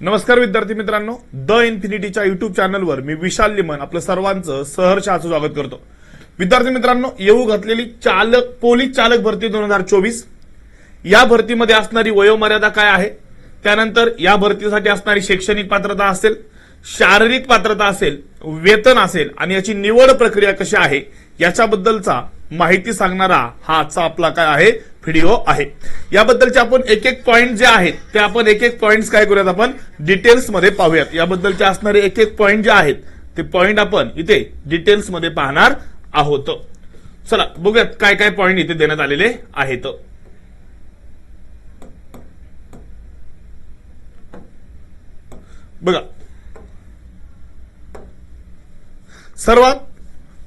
नमस्कार विद्यार्थी मित्रांनो द इन्फिनिटीच्या युट्यूब चॅनलवर मी विशाल लिमन आपलं सर्वांचं सहर्ष असं स्वागत करतो. विद्यार्थी मित्रांनो येऊ घातलेली चालक पोलीस चालक भरती दोन हजार चोवीस. या भरतीमध्ये असणारी वयोमर्यादा काय आहे? त्यानंतर या भरतीसाठी असणारी शैक्षणिक पात्रता असेल शारीरिक पात्रता असेल वेतन असेल आणि याची निवड प्रक्रिया कशी आहे? याच्याबद्दलचा माहिती सांगणारा हा आजचा आपला काय आहे? व्हिडिओ आहे. याबद्दलचे आपण एक एक पॉईंट जे आहेत ते आपण एक एक पॉईंट्स काय करूयात आपण? डिटेल्समध्ये पाहूयात. याबद्दलचे असणारे एक एक पॉईंट जे आहेत ते पॉईंट आपण इथे डिटेल्समध्ये पाहणार आहोत. चला बघूयात काय काय पॉईंट इथे देण्यात आलेले आहेत. बघा. सर्वात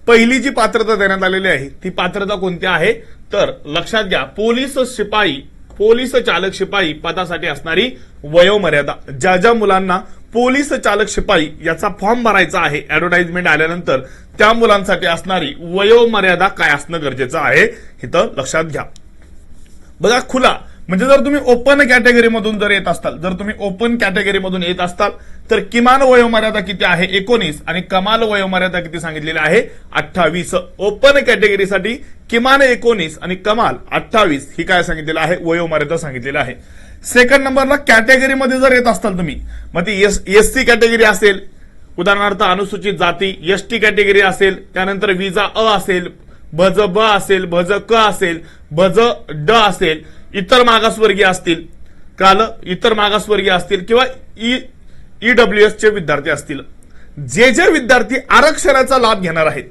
पहिली जी पात्रता देण्यात आलेली आहे ती पात्रता कोणती आहे? तर लक्षात घ्या पोलीस शिपाई पोलीस चालक शिपाई पदासाठी असणारी वयोमर्यादा. ज्या ज्या मुलांना पोलीस चालक शिपाई याचा फॉर्म भरायचा आहे ऍडव्हर्टाइजमेंट आल्यानंतर त्या मुलांसाठी असणारी वयोमर्यादा काय असणं गरजेचं आहे इथं लक्षात घ्या. बघा खुला. म्हणजे जर तुम्ही ओपन कॅटेगरीमधून जर येत असताल जर तुम्ही ओपन कॅटेगरीमधून येत असाल तर किमान वयोमर्यादा किती आहे? एकोणीस. आणि कमाल वयोमर्यादा किती सांगितलेली आहे? अठ्ठावीस. ओपन कॅटेगरीसाठी किमान एकोणीस आणि कमाल अठ्ठावीस. ही काय सांगितलेलं आहे? वयोमर्यादा सांगितलेलं आहे. सेकंड नंबरला कॅटेगरीमध्ये जर येत असाल तुम्ही मग ती एस एस सी कॅटेगरी असेल. उदाहरणार्थ अनुसूचित जाती एस टी कॅटेगरी असेल. त्यानंतर विजा अ असेल. भज ब असेल. भज क असेल. भज ड असेल. इतर मागासवर्गीय असतील काल इतर मागासवर्गीय असतील किंवा ई ईडब्ल्यू चे विद्यार्थी असतील जे जे विद्यार्थी आरक्षणाचा लाभ घेणार आहेत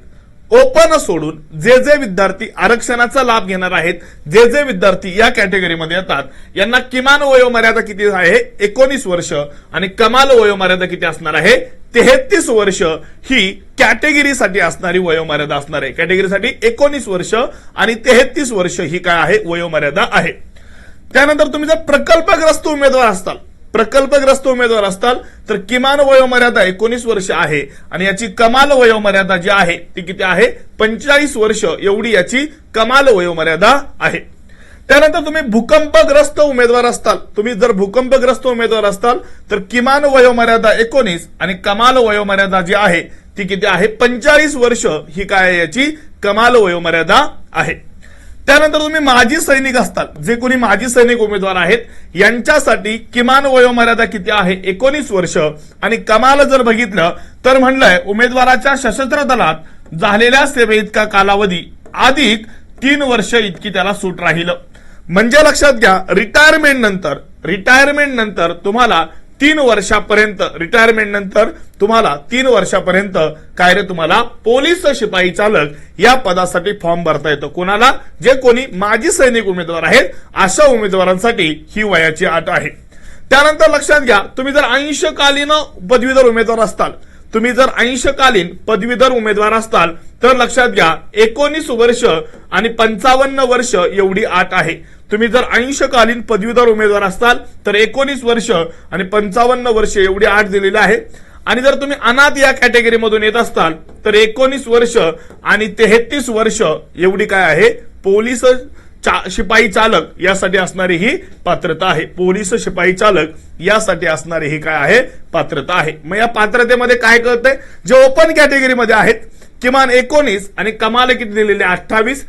ओपन सोडून जे जे विद्यार्थी आरक्षणाचा लाभ घेणार आहेत जे जे विद्यार्थी या कॅटेगरीमध्ये येतात यांना किमान वयोमर्यादा किती आहे एकोणीस वर्ष आणि कमाल वयोमर्यादा किती असणार आहे तेहतीस वर्ष ही कॅटेगरीसाठी असणारी वयोमर्यादा असणार आहे. कॅटेगरीसाठी एकोणीस वर्ष आणि तेहतीस वर्ष ही काय आहे वयोमर्यादा आहे. त्यानंतर तुम्ही जर प्रकल्पग्रस्त उमेदवार असताल प्रकल्पग्रस्त उमेदवार असताल तर किमान वयोमर्यादा एकोणीस वर्ष आहे आणि याची कमाल वयोमर्यादा जी आहे ती किती आहे? पंचेचाळीस वर्ष एवढी याची कमाल वयोमर्यादा आहे. त्यानंतर तुम्ही भूकंपग्रस्त उमेदवार असताल तुम्ही जर भूकंपग्रस्त उमेदवार असताल तर किमान वयोमर्यादा एकोणीस आणि कमाल वयोमर्यादा जी आहे ती किती आहे? पंचेचाळीस वर्ष ही काय आहे याची कमाल वयोमर्यादा आहे. त्यानंतर तुम्ही माजी सैनिक असतात जे कोणी माजी सैनिक उमेदवार आहेत यांच्यासाठी किमान वयोमर्यादा किती आहे? एकोणीस वर्ष. आणि कमाल जर बघितलं तर म्हणलंय उमेदवाराच्या सशस्त्र दलात झालेल्या सेवेइतका कालावधी अधिक तीन वर्ष इतकी त्याला सूट राहिलं. म्हणजे लक्षात घ्या रिटायरमेंट नंतर रिटायरमेंट नंतर तुम्हाला तीन वर्षापर्यंत रिटायरमेंट नंतर तुम्हाला तीन वर्षापर्यंत काय रे तुम्हाला? पोलीस शिपाई चालक या पदासाठी फॉर्म भरता येतो. कोणाला? जे कोणी माजी सैनिक उमेदवार आहेत अशा उमेदवारांसाठी ही वयाची अट आहे. त्यानंतर लक्षात घ्या तुम्ही जर अंशकालीन पदवीधर उमेदवार असताल तुम्ही जर अंशकालीन पदवीधर उमेदवार असताल तर लक्षात घ्या एकोणीस वर्ष आणि पंचावन्न वर्ष एवढी आट आहे. तुम्ही जर अंशकालीन पदवीधर उमेदवार असाल तर एकोणीस वर्ष आणि पंचावन्न वर्ष एवढी आट दिलेली आहे. आणि जर तुम्ही अनाथ या कॅटेगरीमधून येत असताल तर एकोणीस वर्ष आणि तेहतीस वर्ष एवढी काय आहे? पोलीस चा- शिपाई चालक यासाठी असणारी ही पात्रता आहे. पोलीस शिपाई चालक यासाठी असणारी ही काय आहे? पात्रता आहे. मग या पात्रतेमध्ये काय कळतंय? जे ओपन कॅटेगरीमध्ये आहेत किमान एकोणीस आणि कमाल किती दिलेले? अठ्ठावीस.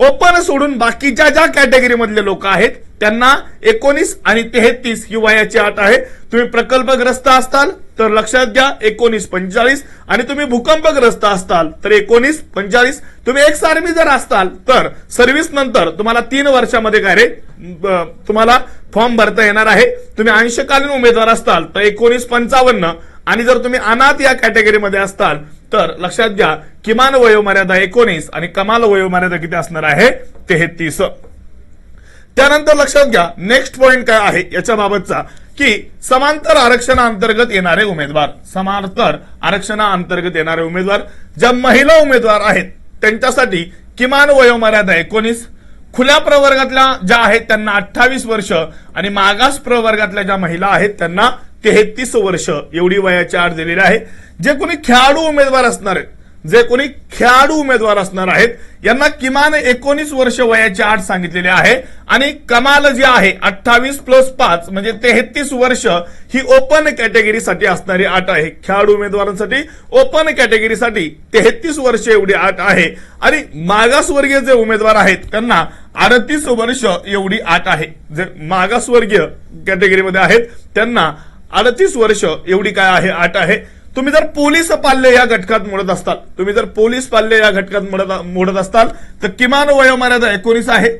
ओपन सोडून बाकीच्या ज्या कॅटेगरीमधले लोक आहेत त्यांना एकोणीस आणि तेहतीस ही वयाची अट आहे. तुम्ही प्रकल्पग्रस्त असताल तर लक्षात घ्या एकोणीस पंचेचाळीस. आणि तुम्ही भूकंपग्रस्त असताल तर एकोणीस पंचेचाळीस. तुम्ही एक्स आर्मी जर असताल तर सर्व्हिस नंतर तुम्हाला तीन वर्षामध्ये काय रे तुम्हाला फॉर्म भरता येणार आहे. तुम्ही अंशकालीन उमेदवार असताल तर एकोणीस पंचावन्न. आणि जर तुम्ही अनाथ या कॅटेगरीमध्ये असताल तर लक्षात घ्या किमान वयोमर्यादा एकोणीस आणि कमाल वयोमर्यादा किती असणार आहे तेहतीस. त्यानंतर लक्षात घ्या नेक्स्ट पॉइंट काय आहे याच्या बाबतचा की समांतर आरक्षणाअंतर्गत येणारे उमेदवार समांतर आरक्षणाअंतर्गत येणारे उमेदवार ज्या महिला उमेदवार आहेत त्यांच्यासाठी किमान वयोमर्यादा एकोणीस खुल्या प्रवर्गातल्या ज्या आहेत त्यांना अठ्ठावीस वर्ष आणि मागास प्रवर्गातल्या ज्या महिला आहेत त्यांना तेहतीस वर्ष एवढी वयाची आड दिलेली आहे. जे कोणी खेळाडू उमेदवार असणार आहेत जे कोणी खेळाडू उमेदवार असणार आहेत यांना किमान एकोणीस वर्ष वयाची आठ सांगितलेली आहे. आणि कमाल जी आहे अठ्ठावीस प्लस पाच म्हणजे तेहतीस वर्ष ही ओपन कॅटेगरीसाठी असणारी आठ आहे. खेळाडू उमेदवारांसाठी ओपन कॅटेगरीसाठी तेहतीस वर्ष एवढी आठ आहे. आणि मागासवर्गीय जे उमेदवार आहेत त्यांना अडतीस वर्ष एवढी आठ आहे. जे मागासवर्गीय कॅटेगरीमध्ये आहेत त्यांना अडतीस वर्ष एवढी काय आहे आठ आहे. तुम्ही जर पोलीस पाल्य या घटकात मोडत असताल तुम्ही जर पोलीस पाल्य या घटकात मोडत असताल तर किमान वयोमर्यादा एकोणीस आहे.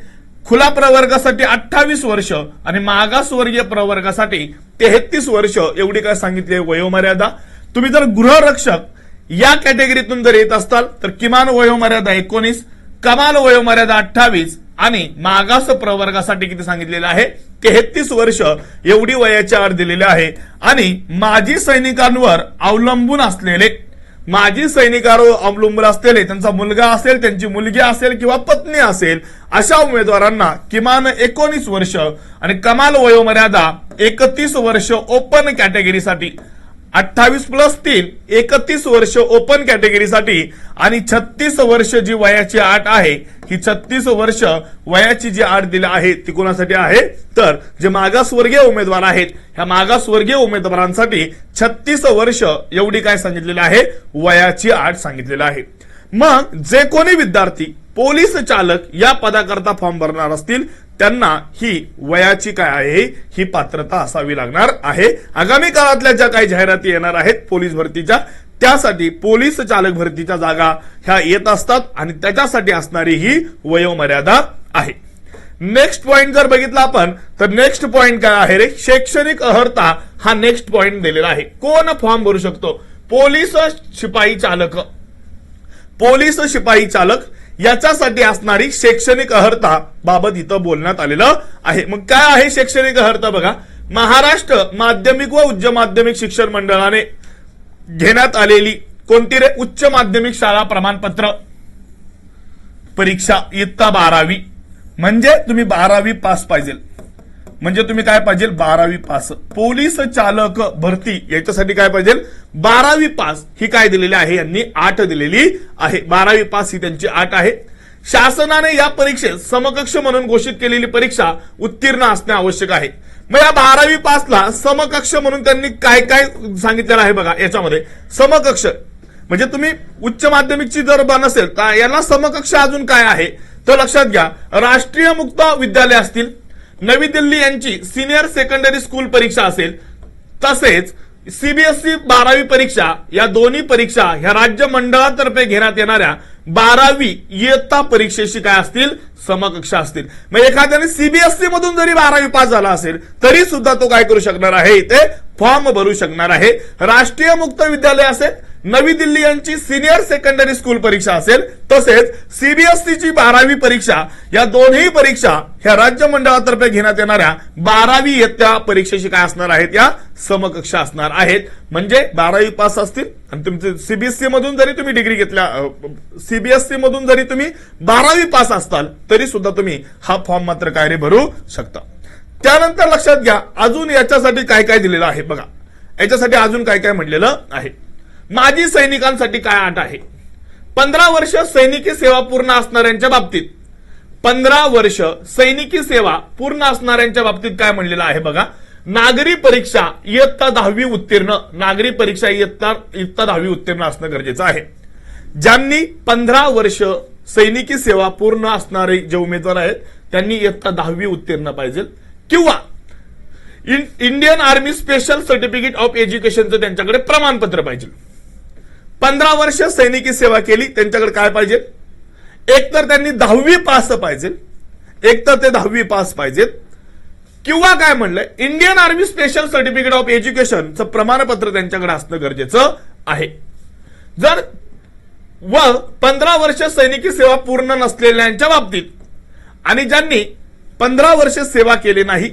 खुला प्रवर्गासाठी अठ्ठावीस वर्ष आणि मागासवर्गीय प्रवर्गासाठी तेहतीस वर्ष एवढी काय सांगितली आहे वयोमर्यादा. तुम्ही जर गृहरक्षक या कॅटेगरीतून जर येत असताल तर किमान वयोमर्यादा एकोणीस कमाल वयोमर्यादा अठ्ठावीस आणि मागास प्रवर्गासाठी किती सांगितलेलं आहे? तेहतीस वर्ष एवढी वयाच्या आड दिलेली आहे. आणि माजी सैनिकांवर अवलंबून असलेले माजी सैनिकांवर अवलंबून असलेले त्यांचा मुलगा असेल त्यांची मुलगी असेल किंवा पत्नी असेल अशा उमेदवारांना किमान एकोणीस वर्ष आणि कमाल वयोमर्यादा एकतीस वर्ष ओपन कॅटेगरीसाठी अठ्ठावीस प्लस तीन एकतीस वर्ष ओपन कॅटेगरीसाठी आणि छत्तीस वर्ष जी वयाची आठ आहे ही छत्तीस वर्ष वयाची जी आठ दिली आहे ती कोणासाठी आहे? तर जे मागासवर्गीय उमेदवार आहेत ह्या मागासवर्गीय उमेदवारांसाठी छत्तीस वर्ष एवढी काय सांगितलेली आहे? वयाची आठ सांगितलेली आहे. मग जे कोणी विद्यार्थी पोलीस चालक या पदाकरता फॉर्म भरणार असतील त्यांना ही वयाची काय आहे ही पात्रता असावी लागणार आहे. आगामी काळातल्या ज्या काही जाहिराती येणार आहेत पोलीस भरतीच्या त्यासाठी पोलीस चालक भरतीच्या जागा ह्या येत असतात आणि त्याच्यासाठी असणारी ही वयोमर्यादा आहे. नेक्स्ट पॉइंट जर बघितला आपण तर नेक्स्ट पॉइंट काय आहे रे? शैक्षणिक अर्हता हा नेक्स्ट पॉइंट दिलेला आहे. कोण फॉर्म भरू शकतो? पोलीस शिपाई चालक. पोलीस शिपाई चालक याच्यासाठी असणारी शैक्षणिक अर्हता बाबत इथं बोलण्यात आलेलं आहे. मग काय आहे शैक्षणिक अर्हता बघा? महाराष्ट्र माध्यमिक व उच्च माध्यमिक शिक्षण मंडळाने घेण्यात आलेली कोणती रे? उच्च माध्यमिक शाळा प्रमाणपत्र परीक्षा इयत्ता बारावी. म्हणजे तुम्ही बारावी पास पाहिजे. म्हणजे तुम्ही काय पाहिजे? बारावी पास. पोलीस चालक भरती याच्यासाठी काय पाहिजे? बारावी पास ही काय दिलेली आहे? यांनी आठ दिलेली आहे. बारावी पास ही त्यांची आठ आहे. शासनाने या परीक्षेत समकक्ष म्हणून घोषित केलेली परीक्षा उत्तीर्ण असणे आवश्यक आहे. मग या बारावी पासला समकक्ष म्हणून त्यांनी काय काय सांगितलेलं आहे बघा याच्यामध्ये. समकक्ष. म्हणजे तुम्ही उच्च माध्यमिकची जर बन असेल तर याला समकक्ष अजून काय आहे? तर लक्षात घ्या राष्ट्रीय मुक्त विद्यालय असतील. नवी दिल्ली यांची सिनियर सेकंडरी स्कूल परीक्षा असेल तसेच सीबीएसई बारावी परीक्षा या दोन्ही परीक्षा ह्या राज्य मंडळातर्फे घेण्यात येणाऱ्या बारावी इयत्ता परीक्षेशी काय असतील? समकक्ष असतील. मग एखाद्याने सीबीएसई मधून जरी बारावी पास झाला असेल तरी सुद्धा तो काय करू शकणार आहे? इथे फॉर्म भरू शकणार आहे. राष्ट्रीय मुक्त विद्यालय असेल नवी दिल्ली यांची सिनियर सेकंडरी स्कूल परीक्षा असेल तसेच सीबीएसईची बारावी परीक्षा या दोन्ही परीक्षा ह्या राज्य मंडळातर्फे घेण्यात येणाऱ्या बारावी इयत्ता परीक्षेशी काय असणार आहेत? या समकक्ष असणार आहेत. म्हणजे बारावी पास असतील आणि तुमचे सीबीएसई मधून जरी तुम्ही डिग्री घेतल्या सीबीएसई मधून जरी तुम्ही बारावी पास असताल तरी सुद्धा तुम्ही हा फॉर्म मात्र काय रे भरू शकता. त्यानंतर लक्षात घ्या अजून याच्यासाठी काय काय दिलेलं आहे? बघा याच्यासाठी अजून काय काय म्हटलेलं आहे? माजी सैनिकांसाठी काय अट आहे? पंधरा वर्ष सैनिकी सेवा पूर्ण असणाऱ्यांच्या बाबतीत. पंधरा वर्ष सैनिकी सेवा पूर्ण असणाऱ्यांच्या बाबतीत काय म्हणलेलं आहे बघा? नागरी परीक्षा इयत्ता दहावी उत्तीर्ण नागरी परीक्षा इयत्ता इयत्ता दहावी उत्तीर्ण असणं गरजेचं आहे. ज्यांनी पंधरा वर्ष सैनिकी सेवा पूर्ण असणारे जे उमेदवार आहेत त्यांनी इयत्ता दहावी उत्तीर्ण पाहिजे. किंवा Indian army special certificate of एज्युकेशनचं त्यांच्याकडे प्रमाणपत्र पाहिजे. पंधरा वर्ष सैनिकी सेवा केली त्यांच्याकडे काय पाहिजे? एक तर त्यांनी दहावी पास पाहिजे. एक तर ते दहावी पास पाहिजेत किंवा काय म्हणलं Indian army special certificate of एज्युकेशनचं प्रमाणपत्र त्यांच्याकडे असणं गरजेचं आहे. जर व पंधरा वर्ष सैनिकी सेवा पूर्ण नसलेल्यांच्या बाबतीत आणि ज्यांनी पंधरा वर्ष सेवा केली नाही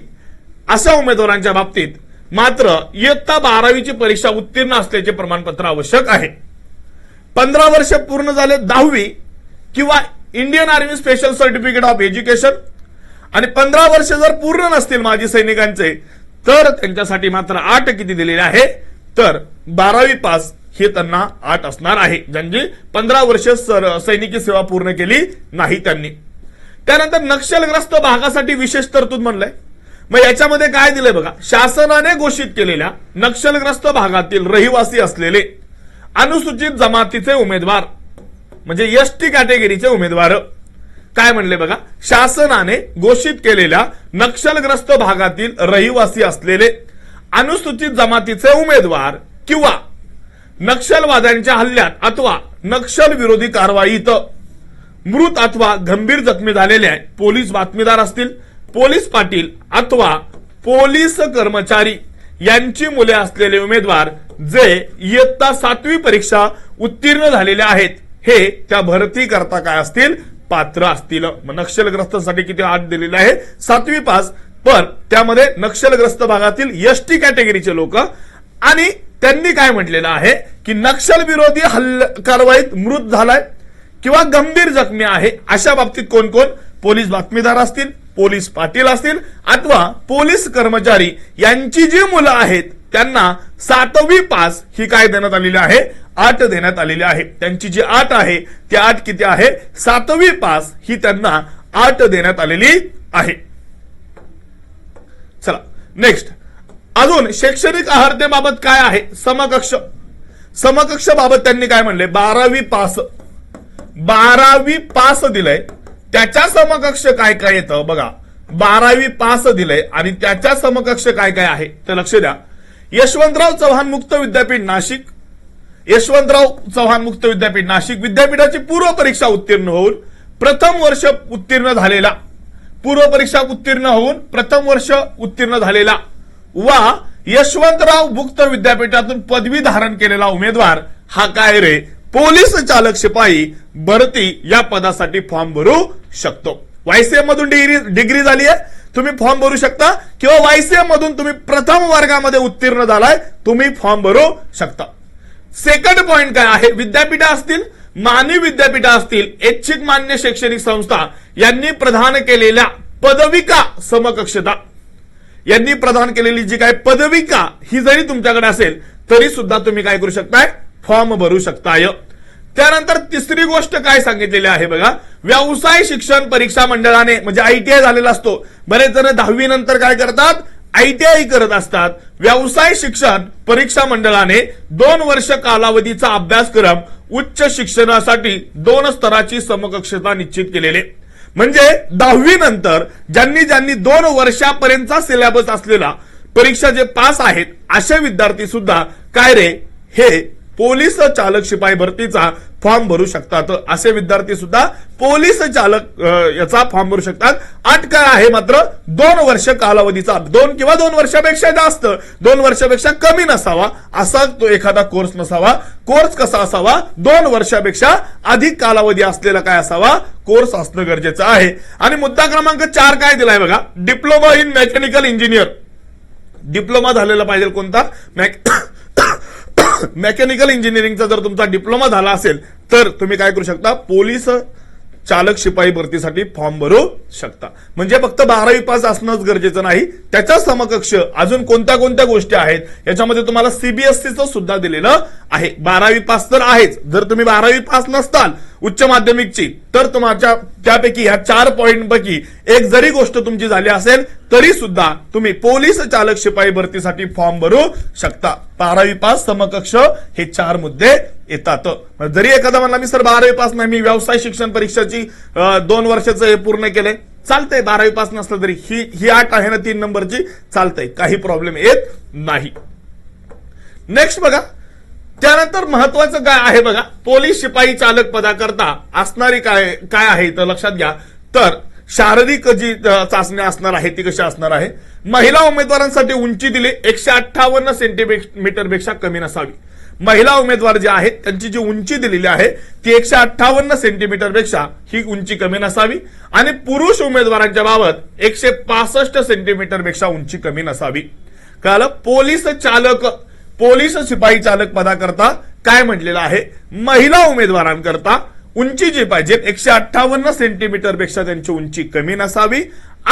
अशा उमेदवारांच्या बाबतीत मात्र इयत्ता बारावीची परीक्षा उत्तीर्ण असल्याचे प्रमाणपत्र आवश्यक आहे. पंधरा वर्ष पूर्ण झाले दहावी किंवा Indian army special certificate of education. आणि पंधरा वर्ष जर पूर्ण नसतील माजी सैनिकांचे तर त्यांच्यासाठी मात्र आठ किती दिलेले आहे? तर बारावी पास हे त्यांना आठ असणार आहे. ज्यांची पंधरा वर्ष सैनिकी सेवा पूर्ण केली नाही त्यांनी. त्यानंतर नक्षलग्रस्त भागासाठी विशेष तरतूद म्हणलंय. मग याच्यामध्ये काय दिलंय बघा? शासनाने घोषित केलेल्या नक्षलग्रस्त भागातील रहिवासी असलेले अनुसूचित जमातीचे उमेदवार. म्हणजे एस टी कॅटेगरीचे उमेदवार. काय म्हणले बघा? शासनाने घोषित केलेल्या नक्षलग्रस्त भागातील रहिवासी असलेले अनुसूचित जमातीचे उमेदवार किंवा नक्षलवाद्यांच्या हल्ल्यात अथवा नक्षल विरोधी कारवाईत मृत अथवा गंभीर जखमी झालेले पोलीस बातमीदार असतील पोलीस पाटील अथवा पोलीस कर्मचारी यांची मुले असलेले उमेदवार जे इयत्ता सातवी परीक्षा उत्तीर्ण झालेले आहेत हे त्या भरती करता काय असतील? पात्र असतील. मग नक्षलग्रस्तांसाठी किती आठ दिलेले आहे सातवी पास. पण त्यामध्ये नक्षलग्रस्त भागातील एस टी कॅटेगरीचे लोक आणि त्यांनी काय म्हटलेलं आहे? की नक्षल विरोधी हल्ल कारवाईत मृत झालाय किंवा गंभीर जखमी आहे अशा बाबतीत कोण कोण? पोलीस बातमीदार असतील पोलीस पाटील असतील अथवा पोलीस कर्मचारी यांची जी मुलं आहेत त्यांना सातवी पास ही काय देण्यात आलेली आहे? आठ देण्यात आलेली आहे. त्यांची जी आठ आहे ती आठ किती आहे? सातवी पास ही त्यांना आठ देण्यात आलेली आहे. चला नेक्स्ट अजून शैक्षणिक अहर्तेबाबत काय आहे? समकक्ष. समकक्ष बाबत त्यांनी काय म्हणले? बारावी पास. बारावी पास दिलंय. त्याच्या समकक्ष काय काय येतं? बघा बारावी पास दिलंय आणि त्याच्या समकक्ष काय काय आहे? तर लक्ष द्या. यशवंतराव चव्हाण मुक्त विद्यापीठ नाशिक. यशवंतराव चव्हाण मुक्त विद्यापीठ नाशिक. विद्यापीठाची पूर्व परीक्षा उत्तीर्ण होऊन प्रथम वर्ष उत्तीर्ण झालेला. पूर्व परीक्षा उत्तीर्ण होऊन प्रथम वर्ष उत्तीर्ण झालेला वा यशवंतराव मुक्त विद्यापीठातून पदवी धारण केलेला उमेदवार हा काय रे? पोलीस चालक शिपाई भरती या पदासाठी फॉर्म भरू शकतो. वायसीएम मधून डिग्री डिग्री झाली आहे तुम्ही फॉर्म भरू शकता किंवा वायसीएम मधून तुम्ही प्रथम वर्गामध्ये उत्तीर्ण झालाय तुम्ही फॉर्म भरू शकता. सेकंड पॉइंट काय आहे? विद्यापीठ असतील मानवी विद्यापीठ असतील ऐच्छिक मान्य शैक्षणिक संस्था यांनी प्रदान केलेल्या पदविका समकक्षता. यांनी प्रदान केलेली जी काय पदविका ही जरी तुमच्याकडे असेल तरी सुद्धा तुम्ही काय करू शकताय? फॉर्म भरू शकताय. त्यानंतर तिसरी गोष्ट काय सांगितलेली आहे बघा? व्यवसाय शिक्षण परीक्षा मंडळाने म्हणजे आयटीआय झालेला असतो. बरेच जण दहावी नंतर काय करतात? आयटीआय करत असतात. व्यवसाय शिक्षण परीक्षा मंडळाने दोन वर्ष कालावधीचा अभ्यासक्रम उच्च शिक्षणासाठी दोन स्तराची समकक्षता निश्चित केलेले. म्हणजे दहावी नंतर ज्यांनी ज्यांनी दोन वर्षापर्यंतचा सिलेबस असलेला परीक्षा जे पास आहेत असे विद्यार्थी सुद्धा काय रे? हे पोलीस चालक शिपाई भरतीचा फॉर्म भरू शकतात. असे विद्यार्थी सुद्धा पोलीस चालक याचा फॉर्म भरू शकतात. आठ काय आहे मात्र दोन वर्ष कालावधीचा दोन किंवा दोन वर्षापेक्षा जास्त दोन वर्षापेक्षा कमी नसावा असा तो एखादा कोर्स नसावा. कोर्स कसा असावा? दोन वर्षापेक्षा अधिक कालावधी असलेला काय असावा? कोर्स असणं गरजेचं आहे. आणि मुद्दा क्रमांक चार काय दिलाय बघा? Diploma in mechanical engineer. Diploma झालेला पाहिजे कोणता? मेकॅनिकल इंजिनिअरिंगचा जर तुमचा डिप्लोमा झाला असेल तर तुम्ही काय करू शकता? पोलीस चालक शिपाई भरतीसाठी फॉर्म भरू शकता. म्हणजे फक्त बारावी पास असणंच गरजेचं नाही. त्याच्या समकक्ष अजून कोणत्या कोणत्या गोष्टी आहेत याच्यामध्ये तुम्हाला सीबीएसईचं सुद्धा दिलेलं आहे. बारावी पास तर आहेच. जर तुम्ही बारावी पास नसताल उच्च माध्यमिकची. तर तुमच्या त्यापैकी ह्या चार पॉईंट पैकी एक जरी गोष्ट तुमची झाली असेल तरी सुद्धा तुम्ही पोलीस चालक शिपाई भरतीसाठी फॉर्म भरू शकता. बारावी पास समकक्ष हे चार मुद्दे येतात. जरी एखादा म्हणला मी सर बारावी पास नाही मी व्यवसाय शिक्षण परीक्षाची दोन वर्षाचं हे पूर्ण केले चालतंय बारावी पास नसलं तरी ही ही आठ आहे ना तीन नंबरची चालतंय. काही प्रॉब्लेम येत नाही. नेक्स्ट बघा त्यानंतर महत्वाचं काय आहे बघा? पोलीस शिपाई चालक पदाकरता असणारी काय काय आहे तर लक्षात घ्या. तर शारीरिक जी चाचण्या चाचणी असणार आहे ती कशी असणार आहे? महिला उमेदवारांसाठी उंची दिली एकशे अठ्ठावन्न सेंटीमीटरपेक्षा कमी नसावी. महिला उमेदवार जे आहेत त्यांची जी उंची दिलेली आहे ती एकशे अठ्ठावन्न सेंटीमीटरपेक्षा ही उंची कमी नसावी. आणि पुरुष उमेदवारांच्या बाबत एकशे पासष्ट सेंटीमीटरपेक्षा उंची कमी नसावी. कारण पोलीस चालक पोलीस शिपाई चालक पदाकरता काय म्हटलेलं आहे? महिला उमेदवारांकरता उंची जी पाहिजे एकशे अठ्ठावन्न सेंटीमीटरपेक्षा त्यांची उंची कमी नसावी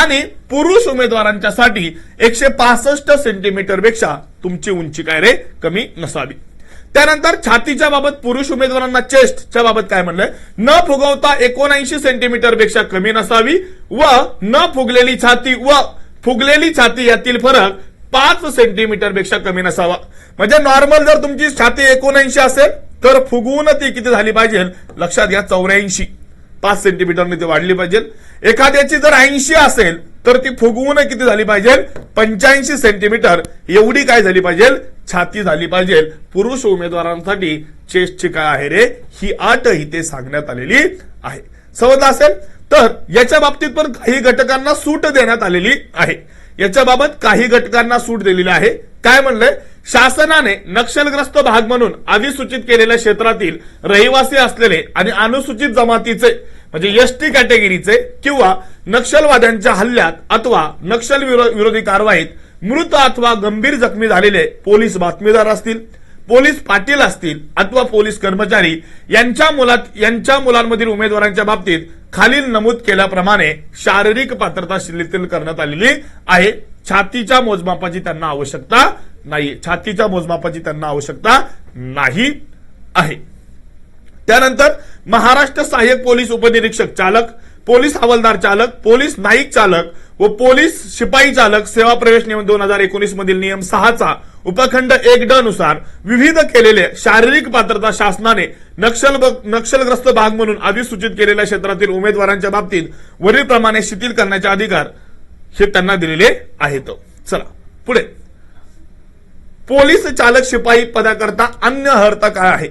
आणि पुरुष उमेदवारांच्यासाठी एकशे पासष्ट सेंटीमीटरपेक्षा तुमची उंची काय रे? कमी नसावी. त्यानंतर छातीच्या बाबत पुरुष उमेदवारांना चेस्टच्या बाबत काय म्हणलंय? न फुगवता एकोणऐंशी सेंटीमीटरपेक्षा कमी नसावी व न फुगलेली छाती व फुगलेली छाती यातील फरक पाच सेंटीमीटरपेक्षा कमी नसावा. म्हणजे नॉर्मल जर तुमची छाती एकोणऐंशी असेल तर फुगवून ती किती झाली पाहिजे? लक्षात घ्या चौऱ्याऐंशी. पाच सेंटीमीटरने ती वाढली पाहिजे. एखाद्याची जर ऐंशी असेल तर ती फुगवून किती झाली पाहिजे? पंच्याऐंशी सेंटीमीटर एवढी काय झाली पाहिजे? छाती झाली पाहिजे. पुरुष उमेदवारांसाठी चेस्टची काय आहे रे? ही अट इथे सांगण्यात आलेली आहे. समजलं असेल तर याच्या बाबतीत पण काही घटकांना सूट देण्यात आलेली आहे. याच्या बाबत काही घटकांना सूट दिलेली आहे. काय म्हणलंय? शासनाने नक्षलग्रस्त भाग म्हणून अधिसूचित केलेल्या क्षेत्रातील रहिवासी असलेले आणि अनुसूचित जमातीचे म्हणजे एस टी कॅटेगरीचे किंवा नक्षलवाद्यांच्या हल्ल्यात अथवा नक्षल विरोधी कारवाईत मृत अथवा गंभीर जखमी झालेले पोलीस बातमीदार असतील. पोलीस पाटील असतील अथवा पोलीस कर्मचारी यांच्या मुलात यांच्या मुलांमधील उमेदवारांच्या बाबतीत खालील नमूद केल्याप्रमाणे शारीरिक पात्रता शिथिल करण्यात आलेली आहे. छातीच्या मोजमापाची त्यांना आवश्यकता नाही. छातीच्या मोजमापाची त्यांना आवश्यकता नाही आहे. त्यानंतर महाराष्ट्र सहाय्यक पोलीस उपनिरीक्षक चालक पोलीस हवालदार चालक पोलीस नाईक चालक व पोलीस शिपाई चालक सेवा प्रवेश नियम दोन हजार एकोणीस मधील नियम सहाचा उपखंड एक ड नुसार विविध केलेले शारीरिक पात्रता शासनाने नक्षल नक्षलग्रस्त भाग म्हणून अधिसूचित केलेल्या क्षेत्रातील उमेदवारांच्या बाबतीत वरीलप्रमाणे शिथिल करण्याचे अधिकार हे त्यांना दिलेले आहेत. चला पुढे. पोलीस चालक शिपाई पदाकरता अन्य अर्हता काय आहे?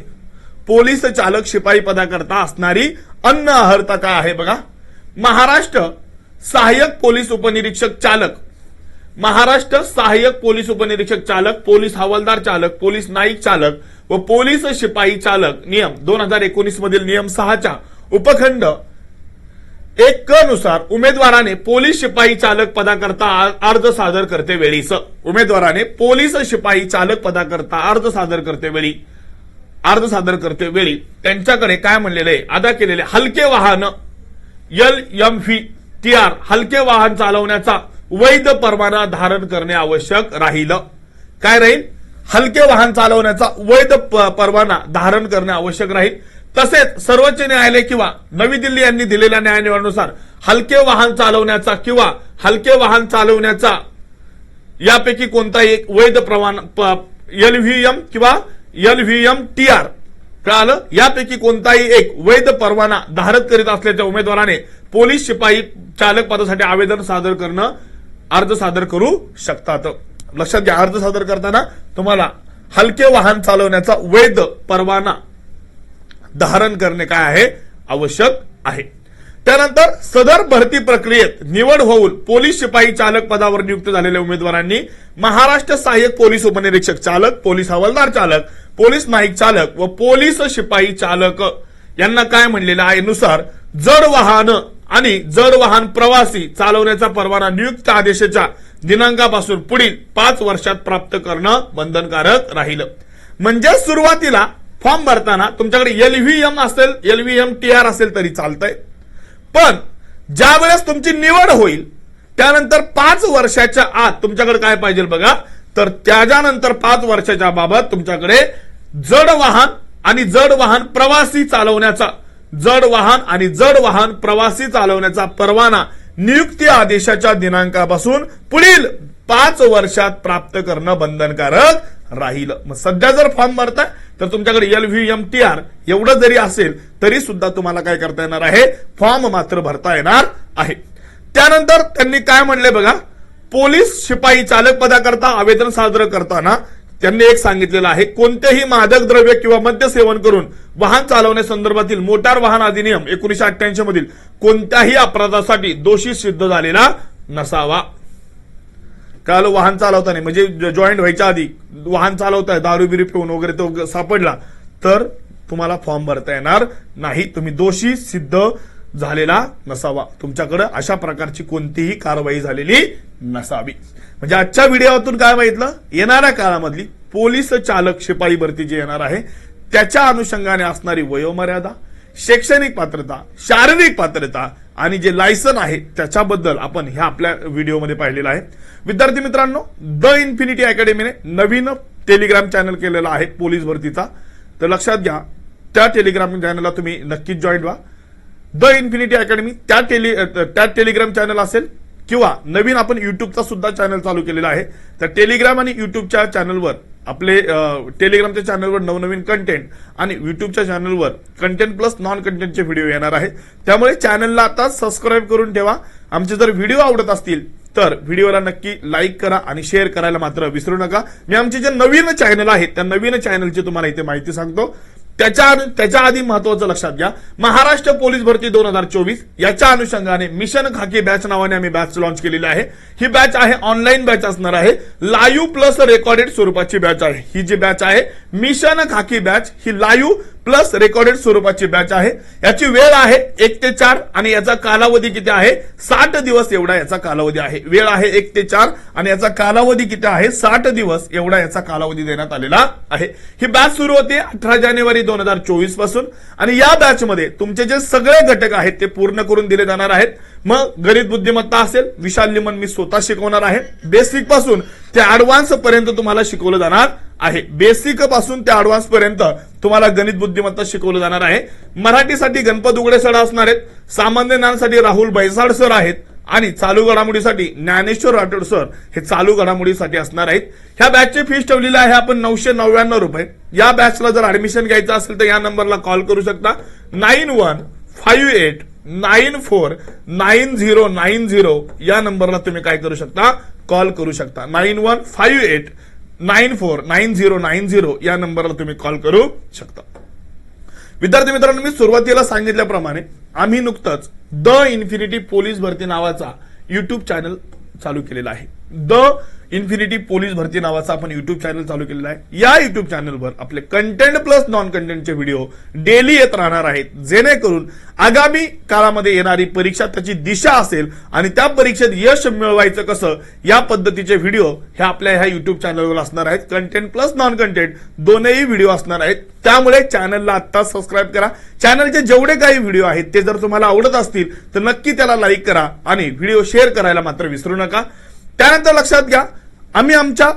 पोलीस चालक शिपाई पदाकरता असणारी अन्य अर्हता काय आहे बघा. महाराष्ट्र सहाय्यक पोलीस उपनिरीक्षक चालक महाराष्ट्र सहाय्यक पोलीस उपनिरीक्षक चालक पोलीस हवालदार चालक पोलीस नाईक चालक व पोलीस शिपाई चालक नियम दोन हजार एकोणीस मधील नियम सहाच्या उपखंड एक क नुसार उमेदवाराने पोलीस शिपाई चालक पदाकरता अर्ज सादर करते वेळीच उमेदवाराने पोलीस शिपाई चालक पदाकरता अर्ज सादर करते वेळी. अर्ज सादर करते वेळी. त्यांच्याकडे काय म्हणलेले? आहे अदा केलेले हलके वाहन L M V T R हलके वाहन चालवण्याचा वैध परवाना धारण करणे आवश्यक राहिलं. काय राहील? हलके वाहन चालवण्याचा वैध परवाना धारण करणे आवश्यक राहील. तसेच सर्वोच्च न्यायालय किंवा नवी दिल्ली यांनी दिलेल्या न्यायालयानुसार हलके वाहन चालवण्याचा किंवा हलके वाहन चालवण्याचा यापैकी कोणताही एक वैध प्रमाण एलव्हीएम किंवा एलव्हीएम टी आर कळालं? यापैकी कोणताही एक वैध परवाना धारक करीत असल्याच्या उमेदवाराने पोलीस शिपाई चालक पदासाठी आवेदन सादर करणं अर्ज सादर करू शकतात. लक्षात घ्या अर्ज सादर करताना तुम्हाला हलके वाहन चालवण्याचा वैध परवाना धारण करणे काय आहे? आवश्यक आहे. त्यानंतर सदर भरती प्रक्रियेत निवड होऊन पोलीस शिपाई चालक पदावर नियुक्त झालेल्या उमेदवारांनी महाराष्ट्र सहाय्यक पोलीस उपनिरीक्षक चालक पोलीस हवालदार चालक पोलीस नाईक चालक व पोलीस शिपाई चालक यांना काय म्हणलेलं आहे? नुसार जड वाहन आणि जड वाहन प्रवासी चालवण्याचा परवाना नियुक्त आदेशाच्या दिनांकापासून पुढील पाच वर्षात प्राप्त करणं बंधनकारक राहिलं. म्हणजे सुरुवातीला फॉर्म भरताना तुमच्याकडे एलव्हीएम असेल एलव्हीएम टी आर असेल तरी चालतंय. पण ज्या वेळेस तुमची निवड होईल त्यानंतर पाच वर्षाच्या आत तुमच्याकडे काय पाहिजे बघा? तर त्याच्यानंतर पाच वर्षाच्या बाबत तुमच्याकडे जड वाहन आणि जड वाहन प्रवासी चालवण्याचा जड वाहन आणि जड वाहन प्रवासी चालवण्याचा परवाना नियुक्ती आदेशाच्या दिनांकापासून पुढील पाच वर्षात प्राप्त करणं बंधनकारक राहील. मग सध्या जर फॉर्म भरताय तर तुमच्याकडे L V M T R एवढं जरी असेल तरी सुद्धा तुम्हाला काय करता येणार आहे? फॉर्म मात्र भरता येणार आहे. त्यानंतर त्यांनी काय म्हणले बघा? पोलीस शिपाई चालक पदाकरता आवेदन सादर करताना त्यांनी एक सांगितलेलं आहे कोणतेही मादक द्रव्य किंवा मद्य सेवन करून वाहन चालवण्यासंदर्भातील मोटार वाहन अधिनियम एकोणीशे अठ्ठ्याऐंशी मधील कोणत्याही अपराधासाठी दोषी सिद्ध झालेला नसावा. काल वाहन चालवताना म्हणजे जॉईंट व्हायच्या आधी वाहन चालवताय दारू बिरू पिऊन वगैरे तो सापडला तर तुम्हाला फॉर्म भरता येणार नाही. तुम्ही दोषी सिद्ध झालेला नसावा. तुमच्याकडे अशा प्रकारची कोणतीही कारवाई झालेली नसावी. म्हणजे आजच्या व्हिडिओतून काय माहितलं येणाऱ्या काळामधली पोलीस चालक शिपाई भरती जी येणार आहे त्याच्या अनुषंगाने असणारी वयोमर्यादा शैक्षणिक पात्रता शारीरिक पात्रता आणि जे लायसन आहे त्याच्याबद्दल आपण ह्या आपल्या व्हिडिओमध्ये पाहिलेलं आहे. विद्यार्थी मित्रांनो द इन्फिनिटी अकॅडमीने नवीन टेलिग्राम चॅनल केलेला आहे पोलीस भरतीचा. तर लक्षात घ्या त्या टेलिग्राम चॅनलला तुम्ही नक्कीच जॉईन व्हा. द इन्फिनिटी अकॅडमी त्या टेली त्या टेलिग्राम चॅनल असेल किंवा नवीन आपण युट्यूबचा सुद्धा चॅनल चालू केलेला आहे तर टेलिग्राम आणि युट्यूबच्या चॅनलवर आपले टेलिग्रामच्या चॅनलवर नवनवीन कंटेंट आणि युट्यूबच्या चॅनलवर कंटेंट प्लस नॉन कंटेंटचे व्हिडिओ येणार आहे. त्यामुळे चॅनलला आता सबस्क्राईब करून ठेवा. आमचे जर व्हिडिओ आवडत असतील तर व्हिडिओला नक्की लाईक करा आणि शेअर करायला मात्र विसरू नका. मी आमचे जे नवीन चॅनल आहेत त्या नवीन चॅनलची तुम्हाला इथे माहिती सांगतो. त्याच्या त्याच्या आधी महत्वाचं लक्षात घ्या. महाराष्ट्र पोलीस भरती दोन हजार चोवीस याच्या अनुषंगाने मिशन खाकी बॅच नावाने आम्ही बॅच लॉन्च केलेली आहे. ही बॅच आहे ऑनलाईन बॅच असणार आहे. लाईव्ह प्लस रेकॉर्डेड स्वरूपाची बॅच आहे. ही जी बॅच आहे मिशन खाकी बॅच ही लाईव्ह प्लस रेकॉर्डेड स्वरूपाची बॅच आहे. याची वेळ आहे एक ते चार आणि याचा कालावधी किती आहे? साठ दिवस एवढा याचा कालावधी आहे. वेळ आहे एक ते चार आणि याचा कालावधी किती आहे? साठ दिवस एवढा याचा कालावधी देण्यात आलेला आहे. ही बॅच सुरू होते अठरा जानेवारी दोन हजार चोवीसपासून आणि या बॅचमध्ये तुमचे जे सगळे घटक आहेत ते पूर्ण करून दिले जाणार आहेत. मग गणित बुद्धिमत्ता असेल विशाल लिमन मी स्वतः शिकवणार आहे. बेसिकपासून ते ऍडव्हान्स पर्यंत तुम्हाला शिकवलं जाणार आहे. बेसिकपासून ते ऍडव्हान्स पर्यंत तुम्हाला गणित बुद्धिमत्ता शिकवलं जाणार आहे. मराठीसाठी गणपत उघडे सर असणार आहेत. सामान्य ज्ञानसाठी राहुल बैसाड सर आहेत. आणि चालू घडामोडीसाठी ज्ञानेश्वर राठोड सर हे चालू घडामोडीसाठी असणार आहेत. ह्या बॅचची फीस ठेवलेली आहे आपण नऊशे नव्याण्णव रुपये. या बॅचला जर ऍडमिशन घ्यायचं असेल तर या नंबरला कॉल करू शकता. Nine one five eight nine four nine zero nine zero या नंबरला तुम्ही काय करू शकता? कॉल करू शकता. Nine one five eight nine four nine zero nine zero या नंबरला तुम्ही कॉल करू शकता. विद्यार्थी मित्रांनो मी सुरुवातीला सांगितल्याप्रमाणे आम्ही नुकतंच द इन्फिनिटी पोलीस भरती नावाचा युट्यूब चॅनल चालू केलेला आहे. द इन्फिनिटी पोलीस भरती नावाचा आपण युट्यूब चॅनल चालू केलेला आहे. या युट्यूब चॅनलवर आपले कंटेंट प्लस नॉन कंटेंटचे व्हिडिओ डेली येत राहणार आहेत. जेणेकरून आगामी काळामध्ये येणारी परीक्षा त्याची दिशा असेल आणि त्या परीक्षेत यश मिळवायचं कसं या पद्धतीचे व्हिडिओ हे आपल्या ह्या युट्यूब चॅनलवर असणार आहेत. कंटेंट प्लस नॉन कंटेंट दोनही व्हिडिओ असणार आहेत. त्यामुळे चॅनलला आत्ताच सबस्क्राईब करा. चॅनलचे जेवढे काही व्हिडिओ आहेत ते जर तुम्हाला आवडत असतील तर नक्की त्याला लाईक करा आणि व्हिडिओ शेअर करायला मात्र विसरू नका. त्यानंतर लक्षात घ्या आम्ही आमच्या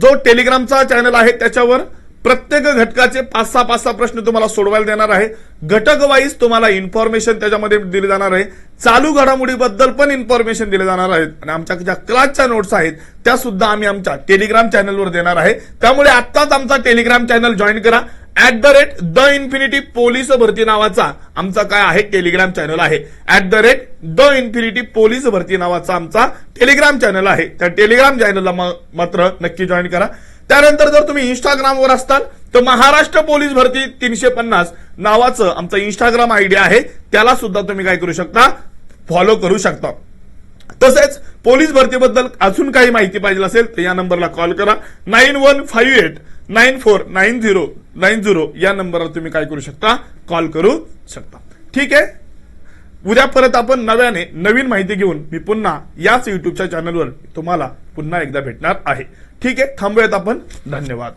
जो टेलिग्रामचा चॅनल आहे त्याच्यावर प्रत्येक घटकाचे पाच सहा पाच सहा प्रश्न तुम्हाला सोडवायला देणार आहे. घटक वाईज तुम्हाला इन्फॉर्मेशन त्याच्यामध्ये दिली जाणार आहे. चालू घडामोडीबद्दल पण इन्फॉर्मेशन दिले जाणार आहेत. आणि आमच्या ज्या क्लासच्या नोट्स आहेत त्या सुद्धा आम्ही आमच्या टेलिग्राम चॅनलवर देणार आहे. त्यामुळे आत्ताच आमचा टेलिग्राम चॅनल जॉईन करा. At the rate the infinity police भरती नावाचा आमचा काय आहे? टेलिग्राम चॅनल आहे. At the rate the infinity police भरती नावाचा आमचा टेलिग्राम चॅनल आहे. त्या टेलिग्राम चॅनलला मात्र नक्की जॉईन करा. त्यानंतर जर तुम्ही इंस्टाग्रामवर असताल तर महाराष्ट्र पोलीस भरती तीनशे पन्नास नावाचं आमचं इंस्टाग्राम आयडी आहे. त्याला सुद्धा तुम्ही काय करू शकता? फॉलो करू शकता. तसेच पोलीस भरतीबद्दल अजून काही माहिती पाहिजे असेल तर या नंबरला कॉल करा. Nine one five eight nine four nine zero nine zero या नंबरला तुम्ही काय करू शकता कॉल करू शकता ठीक आहे उद्या परत आपण नव्याने नवीन माहिती घेऊन मी पुन्हा याच युट्यूबच्या चॅनलवर तुम्हाला पुन्हा एकदा भेटणार आहे ठीक आहे थांबूयात आपण धन्यवाद